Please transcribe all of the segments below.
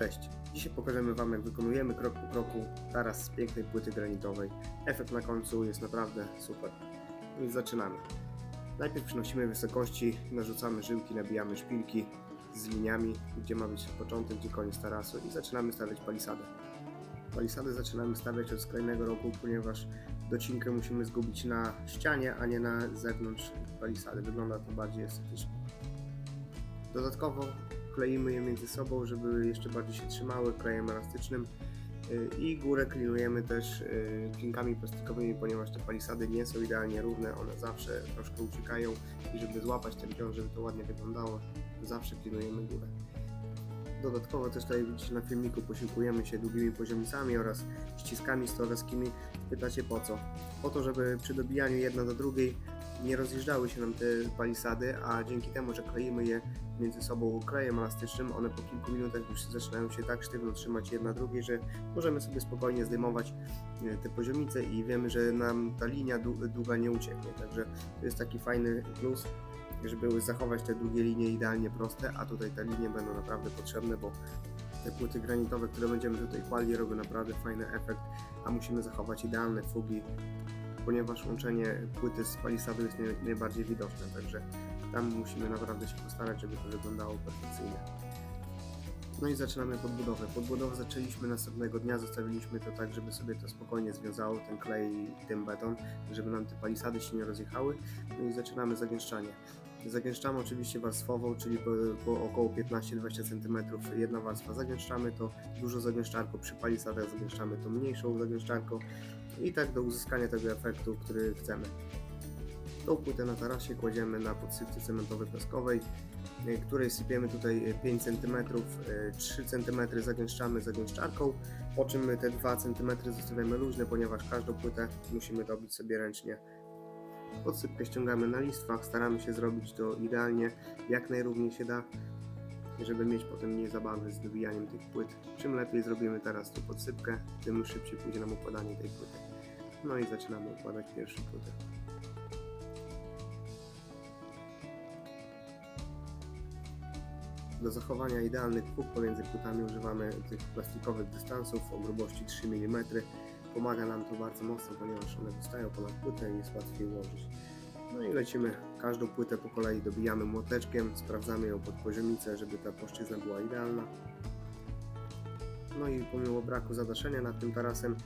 Cześć. Dzisiaj pokażemy Wam jak wykonujemy krok po kroku taras z pięknej płyty granitowej. Efekt na końcu jest naprawdę super. Więc zaczynamy. Najpierw przynosimy wysokości, narzucamy żyłki, nabijamy szpilki z liniami, gdzie ma być początek, gdzie koniec tarasu i zaczynamy stawiać palisadę. Palisady zaczynamy stawiać od skrajnego rogu, ponieważ docinkę musimy zgubić na ścianie, a nie na zewnątrz palisady. Wygląda to bardziej estetycznie. Dodatkowo kleimy je między sobą, żeby jeszcze bardziej się trzymały klejem elastycznym Yy, i górę klinujemy też yy, klinkami plastikowymi, ponieważ te palisady nie są idealnie równe, one zawsze troszkę uciekają i żeby złapać ten pion, żeby to ładnie wyglądało, zawsze klinujemy górę. Dodatkowo też tutaj widzicie na filmiku posiłkujemy się długimi poziomicami oraz ściskami stolarskimi. Pytacie po co? Po to, żeby przy dobijaniu jedna do drugiej nie rozjeżdżały się nam te palisady, a dzięki temu, że kleimy je między sobą klejem elastycznym, one po kilku minutach już zaczynają się tak sztywno trzymać jedna drugiej, że możemy sobie spokojnie zdejmować e, te poziomice i wiemy, że nam ta linia dłu- długa nie ucieknie. Także to jest taki fajny plus, żeby zachować te długie linie idealnie proste, a tutaj te linie będą naprawdę potrzebne, bo te płyty granitowe, które będziemy tutaj kładli, robią naprawdę fajny efekt, a musimy zachować idealne fugi, ponieważ łączenie płyty z palisadą jest nie- najbardziej widoczne, także tam musimy naprawdę się postarać, żeby to wyglądało perfekcyjnie. No i zaczynamy podbudowę. Podbudowę zaczęliśmy następnego dnia, zostawiliśmy to tak, żeby sobie to spokojnie związało, ten klej i ten beton, żeby nam te palisady się nie rozjechały. No i zaczynamy zagęszczanie. Zagęszczamy oczywiście warstwową, czyli po, po około 15-20 cm jedna warstwa zagęszczamy to dużo zagęszczarką, przy palisadach zagęszczamy to mniejszą zagęszczarką i tak do uzyskania tego efektu, który chcemy. Tą płytę na tarasie kładziemy na podsypce cementowej piaskowej, y, której sypiemy tutaj 5 cm, 3 cm zagęszczamy zagęszczarką, po czym te 2 cm zostawiamy luźne, ponieważ każdą płytę musimy dobić sobie ręcznie. Podsypkę ściągamy na listwach, staramy się zrobić to idealnie, jak najrówniej się da, żeby mieć potem mniej zabawy z dobijaniem tych płyt. Czym lepiej zrobimy teraz tą podsypkę, tym szybciej pójdzie nam układanie tej płyty. No i zaczynamy układać pierwszą płytę. Do zachowania idealnych próg pomiędzy płytami używamy tych plastikowych dystansów o grubości 3 mm. Pomaga nam to bardzo mocno, ponieważ one wystają ponad płytę i jest łatwiej ułożyć. No i lecimy każdą płytę po kolei, dobijamy młoteczkiem, sprawdzamy ją pod poziomicę, żeby ta płaszczyzna była idealna. No i pomimo braku zadaszenia nad tym tarasem,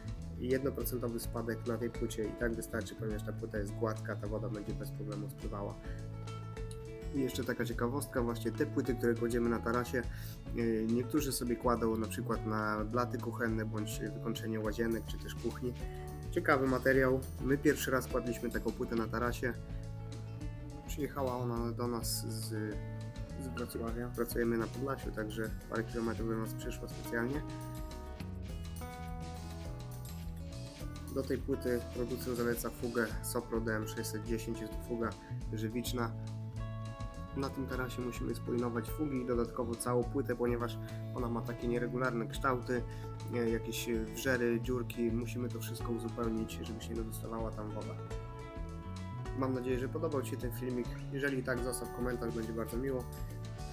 1% spadek na tej płycie i tak wystarczy, ponieważ ta płyta jest gładka, ta woda będzie bez problemu spływała. I jeszcze taka ciekawostka, właśnie te płyty, które kładziemy na tarasie, yy, niektórzy sobie kładą na przykład na blaty kuchenne bądź wykończenie łazienek czy też kuchni. Ciekawy materiał. My pierwszy raz kładliśmy taką płytę na tarasie. Przyjechała ona do nas z, z Wrocławia. Pracujemy na Podlasiu, także parę kilometrów do nas przyszła specjalnie. Do tej płyty producent zaleca fugę Sopro DM610, jest to fuga żywiczna. Na tym tarasie musimy spójnować fugi i dodatkowo całą płytę, ponieważ ona ma takie nieregularne kształty, e, jakieś e, wrzery, dziurki. Musimy to wszystko uzupełnić, żeby się nie dostawała tam woda. Mam nadzieję, że podobał Ci się ten filmik. Jeżeli tak, zostaw komentarz, będzie bardzo miło.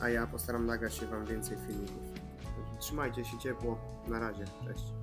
A ja postaram nagrać się Wam więcej filmików. Trzymajcie się ciepło. Na razie. Cześć.